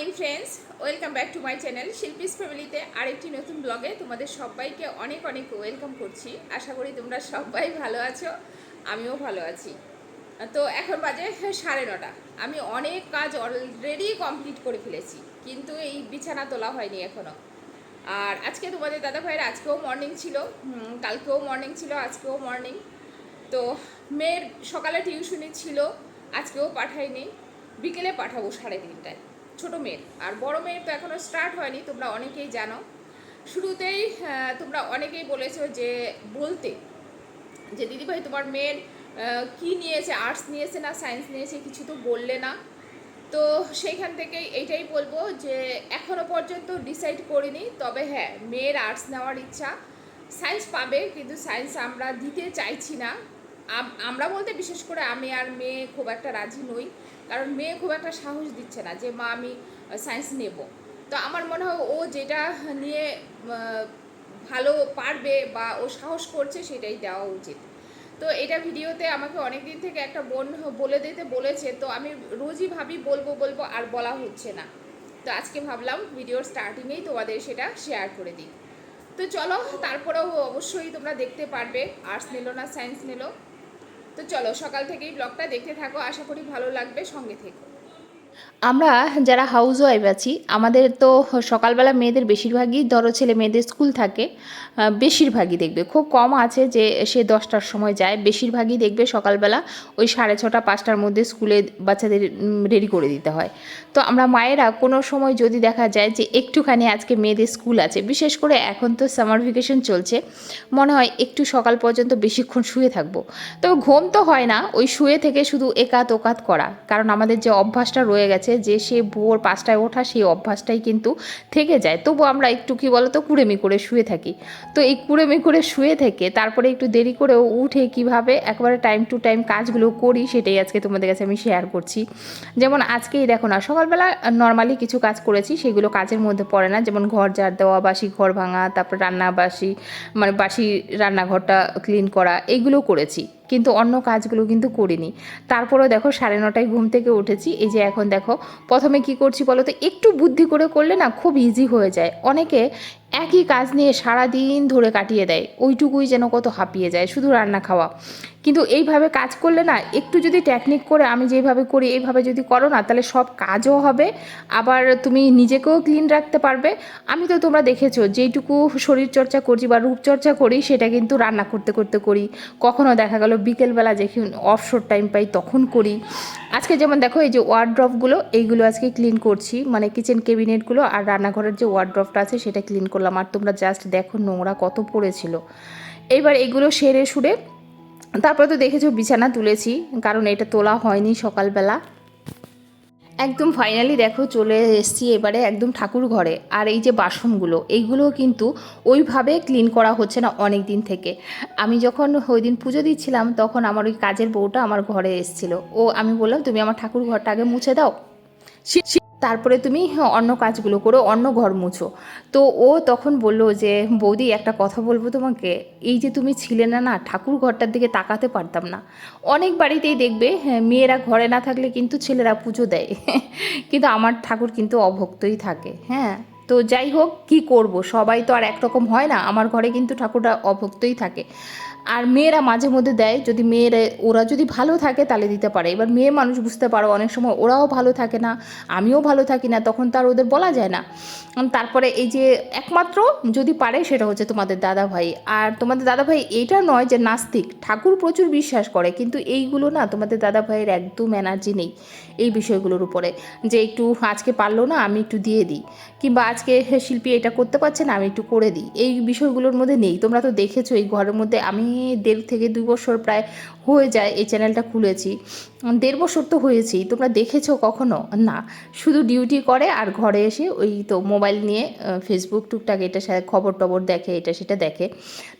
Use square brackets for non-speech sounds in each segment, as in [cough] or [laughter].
Morning friends, welcome back to my channel Shilpi's ফ্যামিলিতে আরেকটি নতুন ব্লগে তোমাদের সবাইকে অনেক অনেক ওয়েলকাম করছি। আশা করি তোমরা সবাই ভালো আছো, আমিও ভালো আছি। তো এখন বাজে সাড়ে নটা। আমি অনেক কাজ অলরেডি কমপ্লিট করে ফেলেছি, কিন্তু এই বিছানা তোলা হয়নি এখনও আর আজকে তোমাদের দাদা ভাইয়ের আজকেও মর্নিং ছিল কালকেও মর্নিং ছিল, আজকেও মর্নিং তো মেয়ের সকালে টিউশনি ছিল, আজকেও পাঠাইনি বিকেলে পাঠাবো সাড়ে তিনটায়। ছোটো মেয়ের। আর বড় মেয়ের তো এখনও স্টার্ট হয়নি, তোমরা অনেকেই জানো। শুরুতেই তোমরা অনেকেই বলেছ যে, বলতে যে, দিদিভাই, তোমার মেয়ের কি নিয়েছে? আর্টস নিয়েছে না সায়েন্স নিয়েছে? কিছু তো বললে না। তো সেইখান থেকেই এইটাই বলব যে, এখনও পর্যন্ত ডিসাইড করিনি। তবে হ্যাঁ মেয়ের আর্টস নেওয়ার ইচ্ছা। সায়েন্স পাবে, কিন্তু সায়েন্স আমরা দিতে চাইছি না। আমরা বলতে বিশেষ করে আমি আর মেয়ে খুব একটা রাজি নই, কারণ মেয়ে খুব একটা সাহস দিচ্ছে না যে, মা, আমি সায়েন্স নেব। তো আমার মনে হয় ও যেটা নিয়ে ভালো পারবে বা ও সাহস করছে সেটাই দেওয়া উচিত। তো এটা ভিডিওতে আমাকে অনেক দিন থেকে একটা বোন বলে দিতে বলেছে, তো আমি রোজই ভাবি বলব বলব, আর বলা হচ্ছে না। তো আজকে ভাবলাম ভিডিওর স্টার্টিংয়েই তোমাদের সেটা শেয়ার করে দিই। তো চলো, তারপরেও অবশ্যই তোমরা দেখতে পারবে আর্টস নিলো না সায়েন্স নিলো। তো চলো সকাল থেকেই ব্লগটা দেখতে থাকো। আশা করি ভালো লাগবে। সঙ্গে থেকো। আমরা যারা হাউস ওয়াইফ আছি, আমাদের তো সকালবেলা মেয়েদের বেশিরভাগই ধরো ছেলে মেয়েদের স্কুল থাকে বেশিরভাগই দেখবে। খুব কম আছে যে সে দশটার সময় যায়, বেশিরভাগই দেখবে সকালবেলা ওই সাড়ে ছটা, পাঁচটার মধ্যে স্কুলে বাচ্চাদের রেডি করে দিতে হয়। তো আমরা মায়েরা কোনো সময় যদি দেখা যায় যে একটুখানি আজকে মেয়েদের স্কুল আছে, বিশেষ করে এখন তো সামার ভ্যাকেশন চলছে, মনে হয় একটু সকাল পর্যন্ত বেশিক্ষণ শুয়ে থাকব। তবে ঘুম তো হয় না, ওই শুয়ে থেকে শুধু একাত ওকাত করা, কারণ আমাদের যে অভ্যাসটা রয়ে গেছে যে সে ভোর পাঁচটায় ওঠা সেই অভ্যাসটাই কিন্তু থেকে যায়। তবু আমরা একটু কি তো কুড়েমি করে শুয়ে থাকি। তো এই কুড়েমি করে শুয়ে থেকে তারপরে একটু দেরি করেও উঠে কীভাবে একবারে টাইম টু টাইম কাজগুলো করি সেটাই আজকে তোমাদের কাছে আমি শেয়ার করছি। যেমন আজকেই দেখো না, সকালবেলা নর্মালি কিছু কাজ করেছি, সেগুলো কাজের মধ্যে পড়ে না। যেমন ঘর ঝাড় দেওয়া, বাসি ঘর ভাঙা, তারপর রান্না বাসি মানে বাসি রান্নাঘরটা ক্লিন করা এইগুলো করেছি। কিন্তু অন্য কাজগুলো কিন্তু করিনি। তারপরেও দেখো সাড়ে নটায় ঘুম থেকে উঠেছি। এই যে এখন দেখো, প্রথমে কি করছি বলো তো, একটু বুদ্ধি করে করলে না খুব ইজি হয়ে যায়। অনেকে একই কাজ নিয়ে সারা দিন ধরে কাটিয়ে দেয়। ওইটুকুই যেন কত হাঁপিয়ে যায়, শুধু রান্না খাওয়া। কিন্তু এইভাবে কাজ করলে না, একটু যদি টেকনিক করে আমি যেভাবে করি, এইভাবে যদি করো না, তাহলে সব কাজও হবে। আবার তুমি নিজেকেও ক্লিন রাখতে পারবে। আমি তো তোমরা দেখেছ, যেইটুকু শরীর চর্চা করছি বা রূপচর্চা করি, সেটা কিন্তু রান্না করতে করতে করি। কখনো দেখা গেল বিকেলবেলা যখন অফশোর টাইম পাই, তখন করি। আজকে যেমন দেখো, এই যে ওয়ার্ড্রপগুলো এইগুলো আজকে ক্লিন করছি। মানে কিচেন কেবিনেটগুলো আর রান্নাঘরের যে ওয়ার্ড্রপটা আছে, সেটা ক্লিন করলাম, আর তোমরা জাস্ট দেখো নোংরা কত পড়েছিল। এইবার এগুলো সেরে সুরে তারপরে তো দেখেছ বিছানা তুলেছি, কারণ এটা তোলা হয়নি সকালবেলা। একদম ফাইনালি দেখো চলে এসেছি এবারে একদম ঠাকুর ঘরে, আর এই যে বাসনগুলো, এইগুলো কিন্তু ওইভাবে ক্লিন করা হচ্ছে না অনেক দিন থেকে। আমি যখন ওই দিন পুজো দিচ্ছিলাম, তখন আমার ওই কাজের বউটা আমার ঘরে এসেছিল। ও, আমি বললাম, তুমি আমার ঠাকুর ঘরটা আগে মুছে দাও। তারপরে তুমি অন্য কাজগুলো করো অন্য ঘর মুছো। তো ও তখন বলল যে বৌদি একটা কথা বলব তোমাকে। এই যে তুমি ছিলে না না ঠাকুর ঘরটার দিকে তাকাতে পারতাম না। অনেক বাড়িতেই দেখবে হ্যাঁ, মেয়েরা ঘরে না থাকলে কিন্তু ছেলেরা পুজো দেয়। [laughs] কিন্তু আমার ঠাকুর কিন্তু অভক্তই থাকে হ্যাঁ। তো যাই হোক কি করব? সবাই তো আর একরকম হয় না। আমার ঘরে কিন্তু ঠাকুরটা অভক্তই থাকে। আর মেয়েরা মাঝে মধ্যে দেয়, যদি মেয়েরা, ওরা যদি ভালো থাকে তাহলে দিতে পারে। এবার মেয়ে মানুষ বুঝতে পারো, অনেক সময় ওরাও ভালো থাকে না, আমিও ভালো থাকি না, তখন তো আর ওদের বলা যায় না। তারপরে এই যে একমাত্র যদি পারে সেটা হচ্ছে তোমাদের দাদা ভাই আর তোমাদের দাদা ভাই এটা নয় যে নাস্তিক, ঠাকুর প্রচুর বিশ্বাস করে, কিন্তু এইগুলো না তোমাদের দাদা ভাইয়ের একদম এনার্জি নেই এই বিষয়গুলোর উপরে। যে একটু আজকে পারল না, আমি একটু দিয়ে দিই, কিংবা আজকে শিল্পী এটা করতে পারছে না, আমি একটু করে দিই, এই বিষয়গুলোর মধ্যে নেই। তোমরা তো দেখেছ এই ঘরের মধ্যে আমি দেড় থেকে দুই বছর প্রায় হয়ে যায় এই চ্যানেলটা খুলেছি। দেড় বছর তো হয়েছেই তোমরা দেখেছ কখনো? না, শুধু ডিউটি করে আর ঘরে এসে ওই তো মোবাইল নিয়ে ফেসবুক টুকটাক এটা খবর টবর দেখে, এটা সেটা দেখে।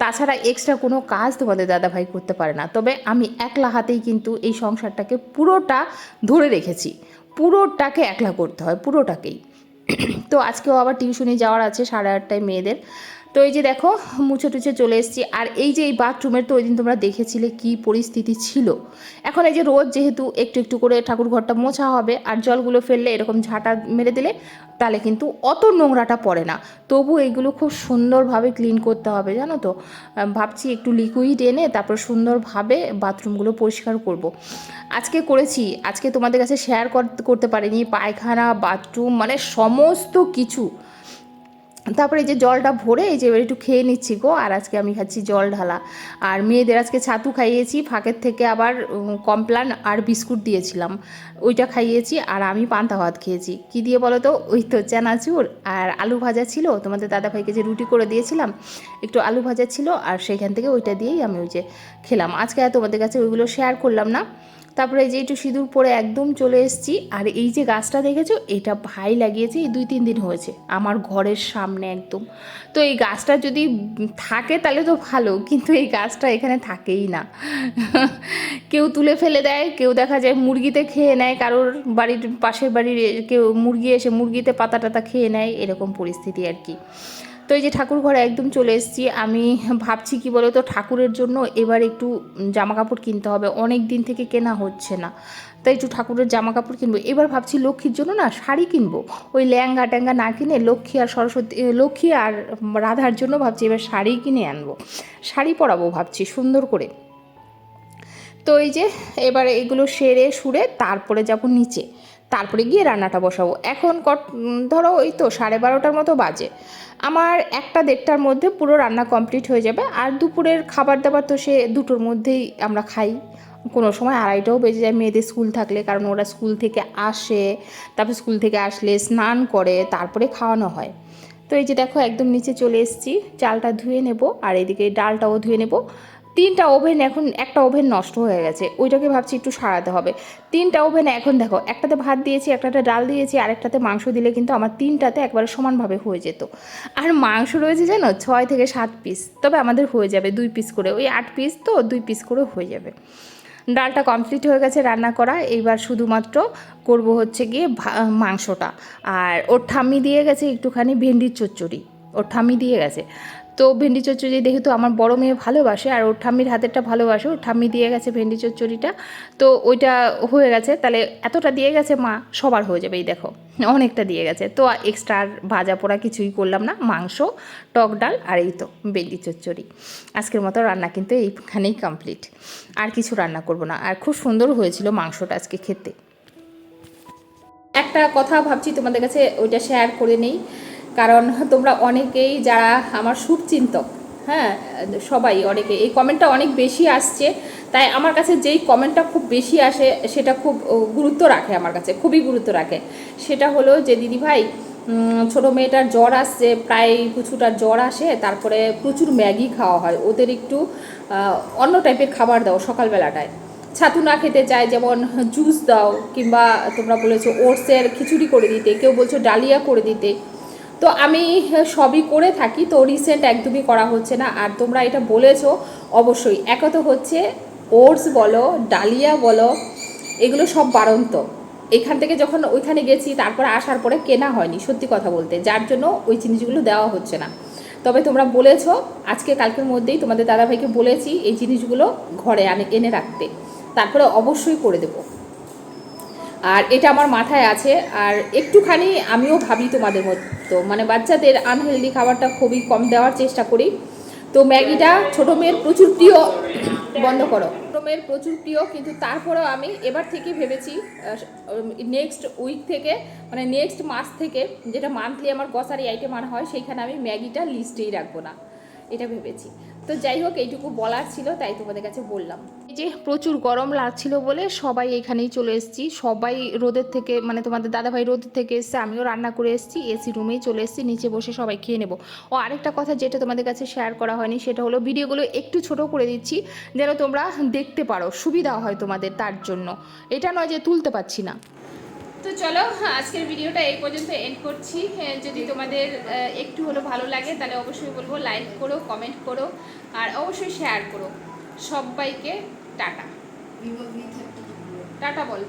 তাছাড়া এক্সট্রা কোনো কাজ তোমাদের দাদাভাই করতে পারে না। তবে আমি একলা হাতেই কিন্তু এই সংসারটাকে পুরোটা ধরে রেখেছি। পুরোটাকে একলা করতে হয়, পুরোটাকেই। তো আজকেও আবার টিউশনি যাওয়ার আছে সাড়ে আটটায় মেয়েদের। তো এই যে দেখো, মুছে টুছে চলে এসেছি। আর এই যে এই বাথরুমের তো ওই দিন তোমরা দেখেছিলে কি পরিস্থিতি ছিল। এখন এই যে রোজ যেহেতু একটু একটু করে ঠাকুর ঘরটা মোছা হবে, আর জলগুলো ফেললে এরকম ঝাঁটা মেরে দিলে তাহলে কিন্তু অত নোংরাটা পড়ে না। তবু এইগুলো খুব সুন্দরভাবে ক্লিন করতে হবে, জানো তো? ভাবছি একটু লিকুইড এনে তারপর সুন্দরভাবে বাথরুমগুলো পরিষ্কার করব। আজকে করেছি, আজকে তোমাদের কাছে শেয়ার করতে পারিনি। পায়খানা বাথরুম মানে সমস্ত কিছু। তারপরে এই যে জলটা ভরে এই যে একটু খেয়ে নিচ্ছি গো, আর আজকে আমি খাচ্ছি জল ঢালা। আর মেয়েদের আজকে ছাতু খাইয়েছি, ফাঁকের থেকে আবার কমপ্লান আর বিস্কুট দিয়েছিলাম। ওইটা খাইয়েছি আর আমি পান্তা ভাত খেয়েছি। কি দিয়ে বলো তো? ওই তো চানাচুর আর আলু ভাজা ছিল। তোমাদের দাদাভাইকে যে রুটি করে দিয়েছিলাম, একটু আলু ভাজা ছিল। আর সেইখান থেকে ওইটা দিয়েই আমি ওই যে খেলাম। আজকে আর তোমাদের কাছে ওইগুলো শেয়ার করলাম না। তারপরে যে একটু সিঁদুর পরে একদম চলে এসেছি, আর এই যে গাছটা দেখেছ, এটা ভাই লাগিয়েছে, এই দুই তিন দিন হয়েছে, আমার ঘরের সামনে একদম। তো এই গাছটা যদি থাকে তাহলে তো ভালো, কিন্তু এই গাছটা এখানে থাকেই না। কেউ তুলে ফেলে দেয়, কেউ দেখা যায় মুরগিতে খেয়ে নেয়, কারোর বাড়ির পাশের বাড়ির কেউ মুরগি এসে মুরগিতে পাতা টাতা খেয়ে নেয়, এরকম পরিস্থিতি আর কি। তো এই যে ঠাকুর ঘরে একদম চলে এসেছি, আমি ভাবছি কি বলো তো ঠাকুরের জন্য এবার একটু জামা কাপড় কিনতে হবে। অনেক দিন থেকে কেনা হচ্ছে না। তাই একটু ঠাকুরের জামা কাপড় কিনবো। এবার ভাবছি লক্ষ্মীর জন্য না শাড়ি কিনবো। ওই ল্যাঙ্গা ট্যাঙ্গা না কিনে লক্ষ্মী আর সরস্বতী লক্ষ্মী আর রাধার জন্য ভাবছি এবার শাড়ি কিনে আনব। শাড়ি পরাবো ভাবছি সুন্দর করে। তো এই যে এবারে এগুলো সেরে সুরে তারপরে যাব নিচে। তারপরে গিয়ে রান্নাটা বসাবো। এখন কট ধরো ওই তো সাড়ে বারোটার মতো বাজে। আমার একটা দেড়টার মধ্যে পুরো রান্না কমপ্লিট হয়ে যাবে। আর দুপুরের খাবার দাবার তো সে দুটোর মধ্যেই আমরা খাই। কোনো সময় আড়াইটাও বেজে যায়। মেয়েদের স্কুল থাকলে, কারণ ওরা স্কুল থেকে আসে। তারপর স্কুল থেকে আসলে স্নান করে, তারপরে খাওয়ানো হয়। তো এই যে দেখো, একদম নিচে চলে এসেছি। চালটা ধুয়ে নেব। আর এদিকে ডালটাও ধুয়ে নেব। তিনটা ওভেন এখন, একটা ওভেন নষ্ট হয়ে গেছে। ওইটাকে ভাবছি একটু সারাতে হবে। তিনটা ওভেন এখন দেখো, একটাতে ভাত দিয়েছি, একটাতে ডাল দিয়েছি, আরেকটাতে মাংস দিলে কিন্তু আমার তিনটাতে একবারে সমানভাবে হয়ে যেত। আর মাংস রয়েছে জানো ছয় থেকে সাত পিস তবে আমাদের হয়ে যাবে দুই পিস করে। ওই আট পিস তো দুই পিস করে হয়ে যাবে। ডালটা কমপ্লিট হয়ে গেছে রান্না করা। এইবার শুধুমাত্র করব হচ্ছে গিয়ে মাংসটা। আর ওর ঠাম্মি দিয়ে গেছে একটুখানি ভেন্ডির চচ্চড়ি। ওর ঠাম্মি দিয়ে গেছে। তো ভেন্ডি চচ্চড়ি দেখে তো আমার বড় মেয়ে ভালোবাসে আর ওর ঠাম্মির হাতেরটা ভালোবাসে, ওর ঠাম্মি দিয়ে গেছে ভেন্ডি চচ্চড়িটা। তো ওইটা হয়ে গেছে, তাহলে এতটা দিয়ে গেছে মা, সবার হয়ে যাবে, এই দেখো, অনেকটা দিয়ে গেছে। তো এক্সট্রা আর ভাজা পোড়া কিছুই করলাম না, মাংস, টক ডাল আর এই তো ভেন্ডি চচ্চড়ি। আজকের মতো রান্না কিন্তু এইখানেই কমপ্লিট আর কিছু রান্না করব না, আর খুব সুন্দর হয়েছিল মাংসটা আজকে খেতে। একটা কথা ভাবছি তোমাদের কাছে, ওইটা শেয়ার করে নেই। কারণ তোমরা অনেকেই যারা আমার শুভচিন্তক হ্যাঁ সবাই অনেকে, এই কমেন্টটা অনেক বেশি আসছে। তাই আমার কাছে যেই কমেন্টটা খুব বেশি আসে, সেটা খুব গুরুত্ব রাখে আমার কাছে, খুবই গুরুত্ব রাখে। সেটা হলো যে দিদি ভাই ছোটো মেয়েটার জ্বর আসছে, প্রায় কিছুটার জ্বর আসে, তারপরে প্রচুর ম্যাগি খাওয়া হয়। ওদের একটু অন্য টাইপের খাবার দাও সকালবেলাটায়। ছাতু না খেতে চায়, যেমন জুস দাও, কিংবা তোমরা বলেছ, ওটসের খিচুড়ি করে দিতে, কেউ বলছো ডালিয়া করে দিতে। তো আমি সবই করে থাকি, তো রিসেন্ট একদমই করা হচ্ছে না। আর তোমরা এটা বলেছ, অবশ্যই। একত হচ্ছে, ওটস বলো, ডালিয়া বলো, এগুলো সব বাড়ন্ত। এখান থেকে যখন ওইখানে গেছি, তারপরে আসার পরে কেনা হয়নি, সত্যি কথা বলতে। যার জন্য ওই জিনিসগুলো দেওয়া হচ্ছে না। তবে তোমরা বলেছ, আজকে কালকের মধ্যেই তোমাদের দাদাভাইকে বলেছি, এই জিনিসগুলো ঘরে আনে, এনে রাখতে। তারপরে অবশ্যই করে দেবো। আর এটা আমার মাথায় আছে, আর একটুখানি আমিও ভাবি তোমাদের মতো মানে বাচ্চাদের আনহেলদি খাবারটা খুবই কম দেওয়ার চেষ্টা করি। তো ম্যাগিটা ছোটো মেয়ের প্রচুর প্রিয়, বন্ধ করো। ছোটো মেয়ের প্রচুর প্রিয়, কিন্তু তারপরেও আমি এবার থেকে ভেবেছি নেক্সট উইক থেকে মানে নেক্সট মাস থেকে যেটা মান্থলি আমার গ্রসারি আইটেম আনা হয়, সেইখানে আমি ম্যাগিটা লিস্টেই রাখব না। এটা ভেবেছি। তো যাই হোক, এইটুকু বলার ছিল, তাই তোমাদের কাছে বললাম। যে প্রচুর গরম লাগছিল বলে সবাই এখানেই চলে এসেছি। সবাই রোদের থেকে মানে তোমাদের দাদাভাই রোদের থেকে এসছে আমিও রান্না করে এসেছি এসি রুমেই চলে এসেছি নিচে বসে সবাই খেয়ে নেব। ও আরেকটা কথা যেটা তোমাদের কাছে শেয়ার করা হয়নি সেটা হলো ভিডিওগুলো একটু ছোট করে দিচ্ছি যেন তোমরা দেখতে পারো সুবিধা হয় তোমাদের তার জন্য। এটা নয় যে তুলতে পারছি না। তো চলো আজকের ভিডিওটা এই পর্যন্ত এন্ড করছি। হ্যাঁ, যদি তোমাদের একটু হলো ভালো লাগে তাহলে অবশ্যই বলব লাইক করো কমেন্ট করো আর অবশ্যই শেয়ার করো। সবাইকে টাটা। টাটা বল।